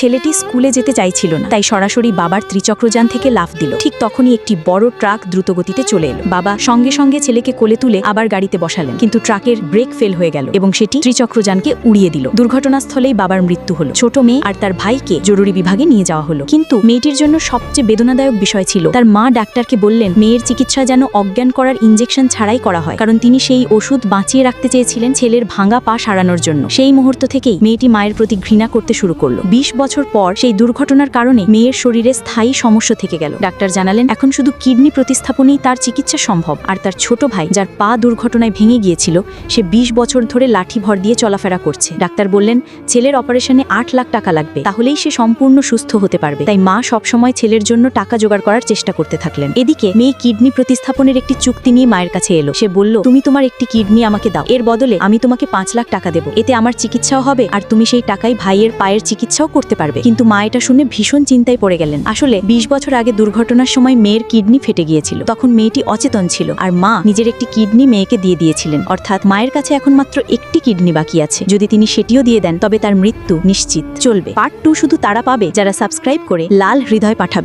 ছেলেটি স্কুলে যেতে চাইছিল না, তাই সরাসরি বাবার ত্রিচক্রযান থেকে লাফ দিল। ঠিক তখনই একটি বড় ট্রাক দ্রুতগতিতে চলে এলো। বাবা সঙ্গে সঙ্গে ছেলেকে কোলে তুলে আবার গাড়িতে বসালেন, কিন্তু ট্রাকের ব্রেক ফেল হয়ে গেল এবং সেটি ত্রিচক্রযানকে উড়িয়ে দিল। দুর্ঘটনাস্থলেই বাবার মৃত্যু হলো। ছোট মেয়ে আর তার ভাইকে জরুরি বিভাগে নিয়ে যাওয়া হলো। কিন্তু মেয়েটির জন্য সবচেয়ে বেদনাদায়ক বিষয় ছিল, তার মা ডাক্তারকে বললেন, মেয়ের চিকিৎসা যেন অজ্ঞান করার ইঞ্জেকশন ছাড়াই করা হয়, কারণ তিনি সেই ওষুধ বাঁচিয়ে রাখতে চেয়েছিলেন ছেলের ভাঙা পা সারানোর জন্য। সেই মুহূর্ত থেকেই মেয়েটি মায়ের প্রতি ঘৃণা করতে শুরু করল। বিশ বছর পর সেই দুর্ঘটনার কারণে মেয়ের শরীরে স্থায়ী সমস্যা থেকে গেল। ডাক্তার জানালেন, এখন শুধু কিডনি প্রতিস্থাপনেই তার চিকিৎসা সম্ভব। আর তার ছোট ভাই, যার পা দুর্ঘটনায় ভেঙে গিয়েছিল, সে বিশ বছর ধরে লাঠি ভর দিয়ে চলাফেরা করছে। ডাক্তার বললেন, ছেলের অপারেশনে আট লাখ টাকা লাগবে। তাহলেই সে সম্পূর্ণ সুস্থ হতে পারবে। তাই মা সবসময় ছেলের জন্য টাকা জোগাড় করার চেষ্টা করতে থাকলেন। এদিকে মেয়ে কিডনি প্রতিস্থাপনের একটি চুক্তি নিয়ে মায়ের কাছে এলো। সে বলল, তুমি তোমার একটি কিডনি আমাকে দাও। এর বদলে আমি তোমাকে পাঁচ লাখ টাকা দেবো। এতে আমার চিকিৎসাও হবে, আর তুমি সেই টাকায় ভাইয়ের পায়ের চিকিৎসাও করতে পারবে। কিন্তু মা এটা শুনে ভীষণ চিন্তায় পড়ে গেলেন। আসলে বিশ বছর আগে দুর্ঘটনার সময় মেয়ের কিডনি ফেটে গিয়েছিল। তখন মেয়েটি অচেতন ছিল আর মা নিজের একটি কিডনি মেয়েকে দিয়ে দিয়েছিলেন। অর্থাৎ মায়ের কাছে এখন মাত্র একটি কিডনি বাকি আছে। যদি তিনি সেটিও দিয়ে দেন, তবে তার মৃত্যু নিশ্চিত চলবে। পার্ট টু শুধু তারা পাবে, যারা সাবস্ক্রাইব করে লাল হৃদয় পাঠাবে।